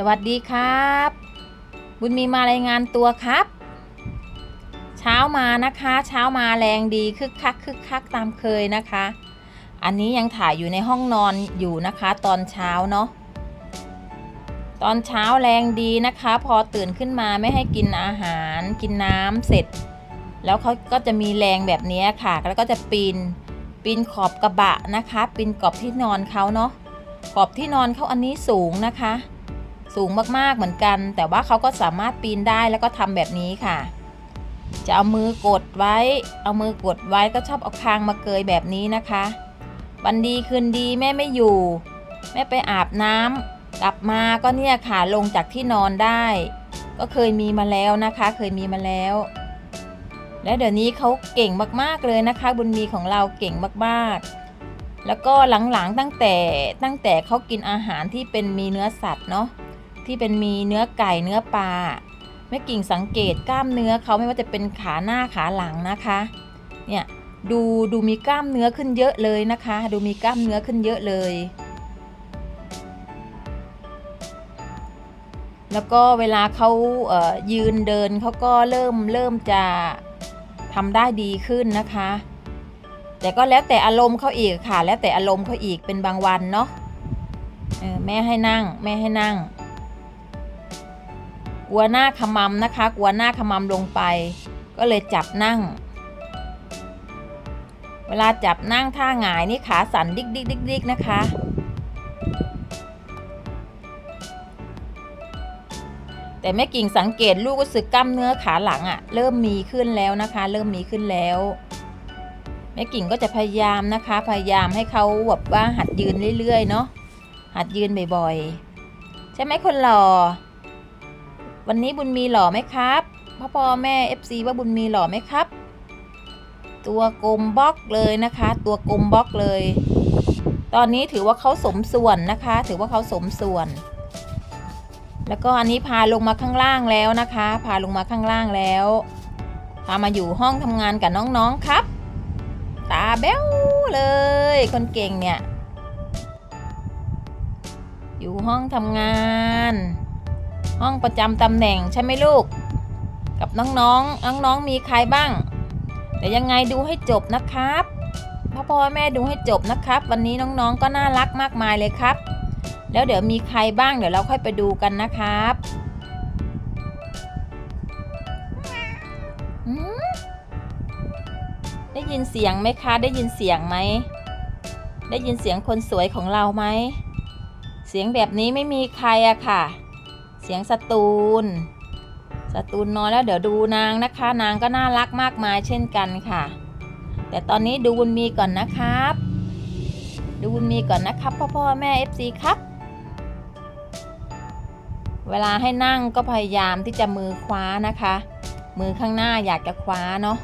สวัสดีครับ บุญมีมารายงานตัวครับ เช้ามานะคะ เช้ามาแรงดีคึกคักคึกคักตามเคยนะคะ อันนี้ยังถ่ายอยู่ในห้องนอนอยู่นะคะ ตอนเช้าเนาะตอนเช้าแรงดีนะคะ พอตื่นขึ้นมาไม่ให้กินอาหาร กินน้ำเสร็จ แล้วเขาก็จะมีแรงแบบนี้ค่ะ แล้วก็จะปีนปีนขอบกระบะนะคะปีนขอบที่นอนเขาเนาะขอบที่นอนเขาอันนี้สูงนะคะ สูงมากๆเหมือนกัน แต่ว่าเขาก็สามารถปีนได้แล้วก็ทำแบบนี้ค่ะ จะเอามือกดไว้ เอามือกดไว้ก็ชอบเอาคางมาเกยแบบนี้นะคะ วันดีคืนดีแม่ไม่อยู่ แม่ไปอาบน้ำกลับมาก็เนี่ยค่ะลงจากที่นอนได้ ก็เคยมีมาแล้วนะคะ เคยมีมาแล้ว และเดี๋ยวนี้เขาเก่งมากๆเลยนะคะ บุญมีของเราเก่งมากๆแล้วก็หลังๆตั้งแต่ตั้งแต่เขากินอาหารที่เป็นมีเนื้อสัตว์เนาะ ที่เป็นมีเนื้อไก่เนื้อปลาแม่กิ่งสังเกตกล้ามเนื้อเขาไม่ว่าจะเป็นขาหน้าขาหลังนะคะเนี่ยดูดูมีกล้ามเนื้อขึ้นเยอะเลยนะคะ ดูมีกล้ามเนื้อขึ้นเยอะเลย แล้วก็เวลาเขาเยืนเดินเขาก็เริ่มเริ่มจะทำได้ดีขึ้นนะคะ แต่ก็แล้วแต่อารมณ์เขาอีกค่ะ แล้วแต่อารมณ์เขาอีกเป็นบางวันเนาะแม่ให้นั่งแม่ให้นั่ง กลัวหน้าขมำนะคะ กลัวหน้าขมำลงไป ก็เลยจับนั่ง เวลาจับนั่งท่าหงายนี่ขาสั่นดิกดิกดิกดิกนะคะ แต่แม่กิ่งสังเกตลูกก็สึกกล้ามเนื้อขาหลังอะ่ะ เริ่มมีขึ้นแล้วนะคะ เริ่มมีขึ้นแล้วแม่กิ่งก็จะพยายามนะคะ พยายามให้เขาแบบว่าหัดยืนเรื่อยๆเนาะหัดยืนบ่อยๆ ใช่ไหมคนหล่อ วันนี้บุญมีหล่อไหมครับพ่อพ่อแม่ FC ว่าบุญมีหล่อไหมครับ ตัวกลมบล็อกเลยนะคะ ตัวกลมบล็อกเลย ตอนนี้ถือว่าเขาสมส่วนนะคะ ถือว่าเขาสมส่วน แล้วก็อันนี้พาลงมาข้างล่างแล้วนะคะ พาลงมาข้างล่างแล้วพามาอยู่ห้องทำงานกับน้องๆครับ ตาแบ้วเลย คนเก่งเนี่ย อยู่ห้องทำงาน ห้องประจำตำแหน่งใช่ไหมลูก กับน้องๆน้องๆมีใครบ้าง แต่ยังไงดูให้จบนะครับพ่อพ่อแม่ดูให้จบนะครับ วันนี้น้องๆก็น่ารักมากมายเลยครับ แล้วเดี๋ยวมีใครบ้างเดี๋ยวเราค่อยไปดูกันนะครับได้ยินเสียงไหมคะ ได้ยินเสียงไหม ได้ยินเสียงคนสวยของเราไหม เสียงแบบนี้ไม่มีใครอะค่ะ สียงสตูนสตูนนอนแล้วเดี๋ยวดูนางนะคะ นางก็น่ารักมากมายเช่นกันค่ะ แต่ตอนนี้ดูบุญมีก่อนนะครับ ดูบุญมีก่อนนะครับพ่อพ่อแม่ FC ครับ เวลาให้นั่งก็พยายามที่จะมือคว้านะคะ มือข้างหน้าอยากจะคว้าเนาะ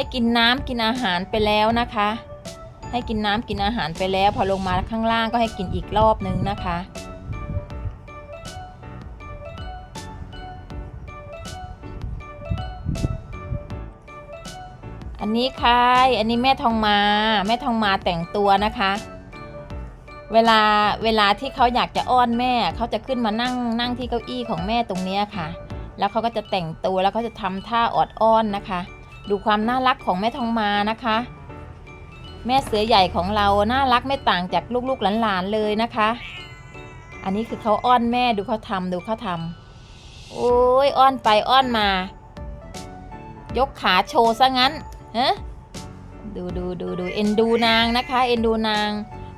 ให้กินน้ำกินอาหารไปแล้วนะคะ ให้กินน้ำกินอาหารไปแล้ว พอลงมาข้างล่างก็ให้กินอีกรอบนึงนะคะอันนี้ใครอันนี้แม่ทองมา แม่ทองมาแต่งตัวนะคะ เวลาเวลาที่เขาอยากจะอ้อนแม่ เขาจะขึ้นมานั่งนั่งที่เก้าอี้ของแม่ตรงนี้ค่ะ แล้วเขาก็จะแต่งตัวแล้วเขาจะทำท่าออดอ้อนนะคะ ดูความน่ารักของแม่ทองมานะคะ แม่เสือใหญ่ของเราน่ารักไม่ต่างจากลูกๆหลานๆเลยนะคะ อันนี้คือเขาอ้อนแม่ดูเขาทำดูเขาทำโอ้ยอ้อนไปอ้อนมา ยกขาโชว์ซะงั้นฮะดูดูดูดูเอ็นดูนางนะคะ เอ็นดูนาง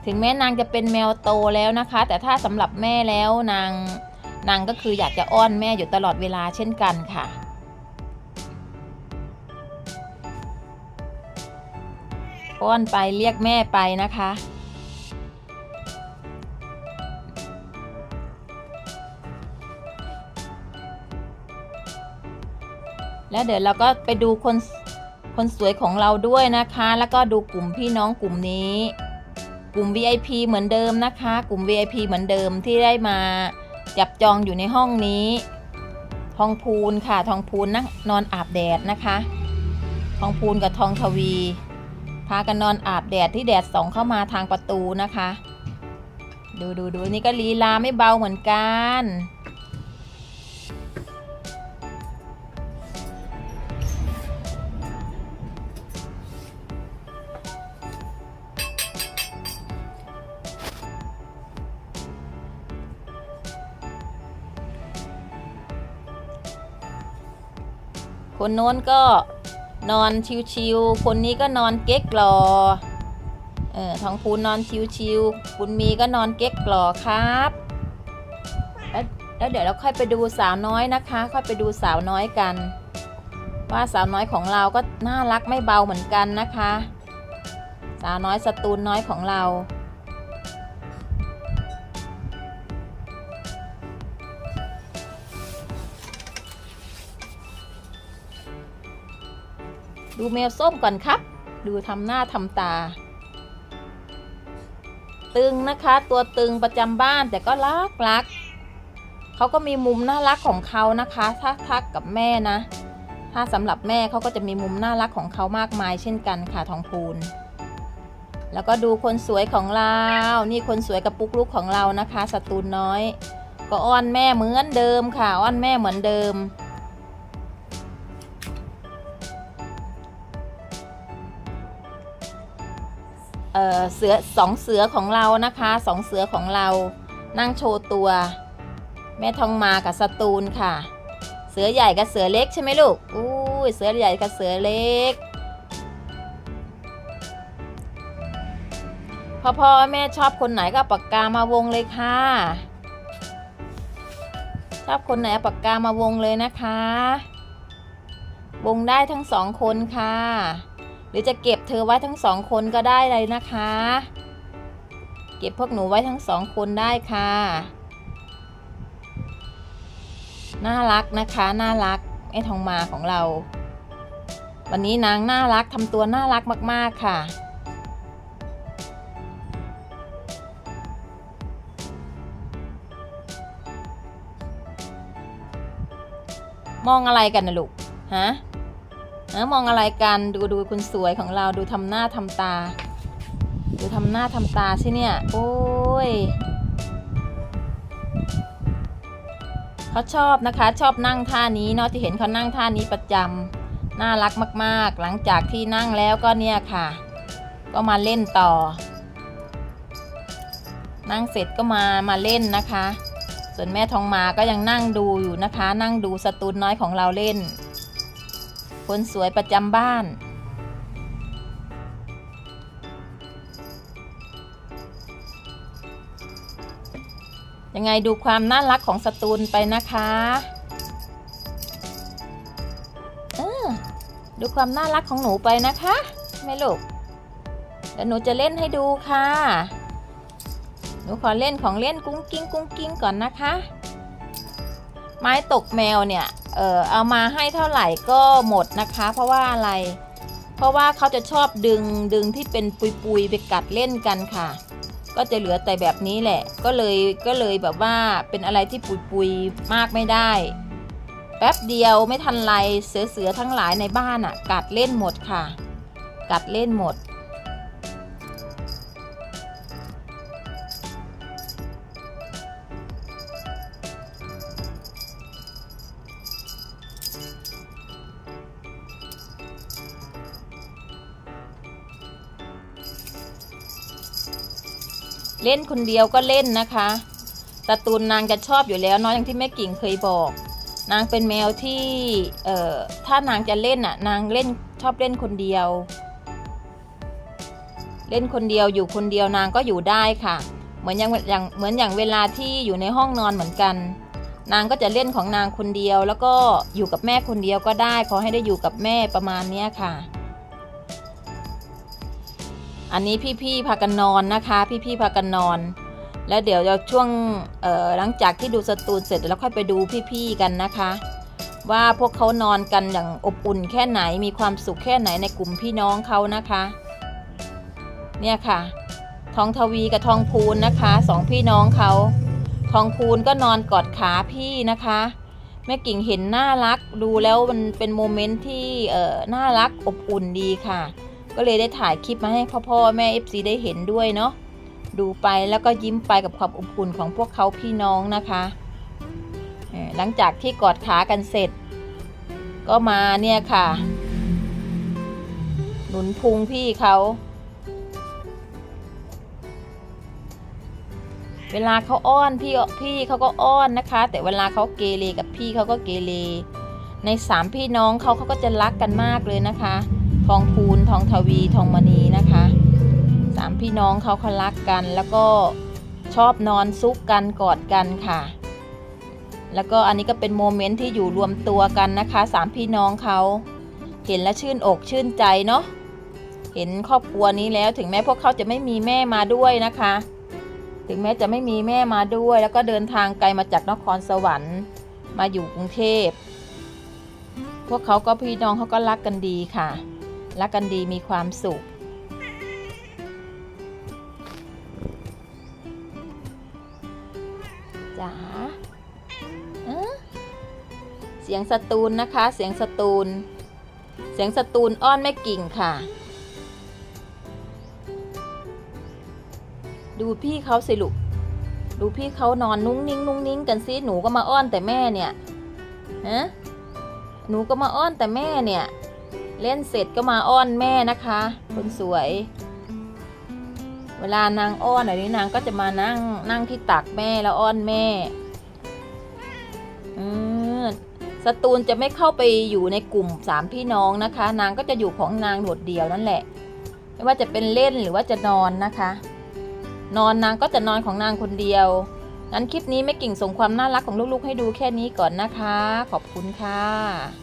ถึงแม้นางจะเป็นแมวโตแล้วนะคะ แต่ถ้าสำหรับแม่แล้วนางนางก็คืออยากจะอ้อนแม่อยู่ตลอดเวลาเช่นกันค่ะ อ้อนไปเรียกแม่ไปนะคะ แล้วเดี๋ยวเราก็ไปดูคนคนสวยของเราด้วยนะคะ แล้วก็ดูกลุ่มพี่น้องกลุ่มนี้ กลุ่ม VIP เหมือนเดิมนะคะ กลุ่ม VIP เหมือนเดิมที่ได้มาจับจองอยู่ในห้องนี้ ทองพูนค่ะ ทองพูนนั่งนอนอาบแดดนะคะ ทองพูนกับทองทวี พากันนอนอาบแดดที่แดดส่องเข้ามาทางประตูนะคะ ดูดูดูนี่ก็ลีลาไม่เบาเหมือนกันคนโน้นก็ นอนชิวๆคนนี้ก็นอนเก๊กหลอเออทองพูนนอนชิวๆคุณมีก็นอนเก๊กหลอครับแล้วแล้วเดี๋ยวเราค่อยไปดูสาวน้อยนะคะ ค่อยไปดูสาวน้อยกัน ว่าสาวน้อยของเราก็น่ารักไม่เบาเหมือนกันนะคะ สาวน้อยสตูนน้อยของเรา ดูแมวส้มก่อนครับ ดูทำหน้าทำตา ตึงนะคะ ตัวตึงประจำบ้านแต่ก็รักรักเขาก็มีมุมน่ารักของเขานะคะ ถ้าทักกับแม่นะ ถ้าสำหรับแม่เขาก็จะมีมุมน่ารักของเขามากมายเช่นกันค่ะทองพูนแล้วก็ดูคนสวยของเรา นี่คนสวยกับปุ๊กลุกของเรานะคะสตูนน้อย ก็อ้อนแม่เหมือนเดิมค่ะ อ้อนแม่เหมือนเดิม เสือสองเสือของเรานะคะสองเสือของเรานั่งโชว์ตัว แม่ทองมากับสตูนค่ะ เสือใหญ่กับเสือเล็กใช่ไหมลูกอุ้ยเสือใหญ่กับเสือเล็กพ่อพ่อแม่ชอบคนไหนก็ปากกามาวงเลยค่ะ ชอบคนไหนปากกามาวงเลยนะคะ วงได้ทั้งสองคนค่ะ หรือจะเก็บเธอไว้ทั้งสองคนก็ได้เลยนะคะ เก็บพวกหนูไว้ทั้งสองคนได้ค่ะ น่ารักนะคะน่ารักไอ้ทองมาของเรา วันนี้นางน่ารักทำตัวน่ารักมาก ๆ ค่ะมองอะไรกันนะลูก ฮะ เออมองอะไรกันดูดูคุณสวยของเราดูทำหน้าทำตา ดูทำหน้าทำตาใช่เนี่ย โอ้ยเขาชอบนะคะ ชอบนั่งท่านี้เนาะที่เห็นเขานั่งท่านี้ประจำน่ารักมาก ๆ หลังจากที่นั่งแล้วก็เนี่ยค่ะ ก็มาเล่นต่อ นั่งเสร็จก็มามาเล่นนะคะ ส่วนแม่ทองมาก็ยังนั่งดูอยู่นะคะ นั่งดูสตูนน้อยของเราเล่น คนสวยประจำบ้าน ยังไงดูความน่ารักของสตูนไปนะคะเออดูความน่ารักของหนูไปนะคะแม่ลูกเดี๋ยวหนูจะเล่นให้ดูค่ะ หนูขอเล่นของเล่นกุ้งกิ้งกุ้งกิ้งก่อนนะคะ ไม้ตกแมวเนี่ย เออเอามาให้เท่าไหร่ก็หมดนะคะ เพราะว่าอะไร เพราะว่าเขาจะชอบดึงดึงที่เป็นปุยปุยๆไปกัดเล่นกันค่ะ ก็จะเหลือแต่แบบนี้แหละ ก็เลยก็เลยแบบว่าเป็นอะไรที่ปุยปุยๆมากไม่ได้ แป๊บเดียวไม่ทันไรเสือเสือทั้งหลายในบ้านอะ่ะ กัดเล่นหมดค่ะ กัดเล่นหมด เล่นคนเดียวก็เล่นนะคะตาตูนนางจะชอบอยู่แล้วเนาะอย่างที่แม่กิ่งเคยบอก นางเป็นแมวที่เอ่อถ้านางจะเล่นอะนางเล่นชอบเล่นคนเดียว เล่นคนเดียวอยู่คนเดียวนางก็อยู่ได้ค่ะ เหมือนอย่างอย่างเหมือนอย่างเวลาที่อยู่ในห้องนอนเหมือนกัน นางก็จะเล่นของนางคนเดียว แล้วก็อยู่กับแม่คนเดียวก็ได้ขอให้ได้อยู่กับแม่ประมาณนี้ค่ะ อันนี้พี่ๆพากันนอนนะคะ พี่ๆพากันนอน แล้วเดี๋ยวเราช่วงหลังจากที่ดูสตูนเสร็จแล้วค่อยไปดูพี่ๆกันนะคะ ว่าพวกเขานอนกันอย่างอบอุ่นแค่ไหนมีความสุขแค่ไหนในกลุ่มพี่น้องเขานะคะ เนี่ยค่ะ ทองทวีกับทองพูนนะคะสองพี่น้องเขาทองพูนก็นอนกอดขาพี่นะคะแม่กิ่งเห็นน่ารักดูแล้วมันเป็นโมเมนต์ที่น่ารักอบอุ่นดีค่ะ ก็เลยได้ถ่ายคลิปมาให้พ่อพ่อแม่ FC ได้เห็นด้วยเนาะดูไปแล้วก็ยิ้มไปกับความอบอุ่นของพวกเขาพี่น้องนะคะหลังจากที่กอดขากันเสร็จ ก็มาเนี่ยค่ะ หนุนพุงพี่เขาเวลาเขาอ้อนพี่พี่เขาก็อ้อนนะคะ แต่เวลาเขาเกเรกับพี่เขาก็เกเรในสามพี่น้องเขาเขาก็จะรักกันมากเลยนะคะ ทองพูนทองทวีทองมณีนะคะสามพี่น้องเขาเขารักกันแล้วก็ชอบนอนซุกกันกอดกันค่ะ แล้วก็อันนี้ก็เป็นโมเมนต์ที่อยู่รวมตัวกันนะคะสามพี่น้องเขาเห็นแล้วชื่นอกชื่นใจเนาะเห็นครอบครัวนี้แล้วถึงแม้พวกเขาจะไม่มีแม่มาด้วยนะคะ ถึงแม้จะไม่มีแม่มาด้วย แล้วก็เดินทางไกลมาจากนครสวรรค์ มาอยู่กรุงเทพ พวกเขาก็พี่น้องเขาก็รักกันดีค่ะ รักกันดีมีความสุข จ๋าเอ๊ะเสียงสตูนนะคะ เสียงสตูน เสียงสตูนอ้อนแม่กิ่งค่ะ ดูพี่เขาสิลูกดูพี่เขานอนนุ่งนิ่งนุ่งนิ่งกันสิหนูก็มาอ้อนแต่แม่เนี่ยฮะหนูก็มาอ้อนแต่แม่เนี่ย เล่นเสร็จก็มาอ้อนแม่นะคะ คนสวย เวลานางอ้อนอะไรนี้นางก็จะมานั่งนั่งที่ตักแม่แล้วอ้อนแม่อืมสตูนจะไม่เข้าไปอยู่ในกลุ่มสามพี่น้องนะคะ นางก็จะอยู่ของนางโดดเดี่ยวนั่นแหละ ไม่ว่าจะเป็นเล่นหรือว่าจะนอนนะคะ นอนนางก็จะนอนของนางคนเดียวงั้นคลิปนี้แม่กิ่งส่งความน่ารักของลูกๆ ให้ดูแค่นี้ก่อนนะคะ ขอบคุณค่ะ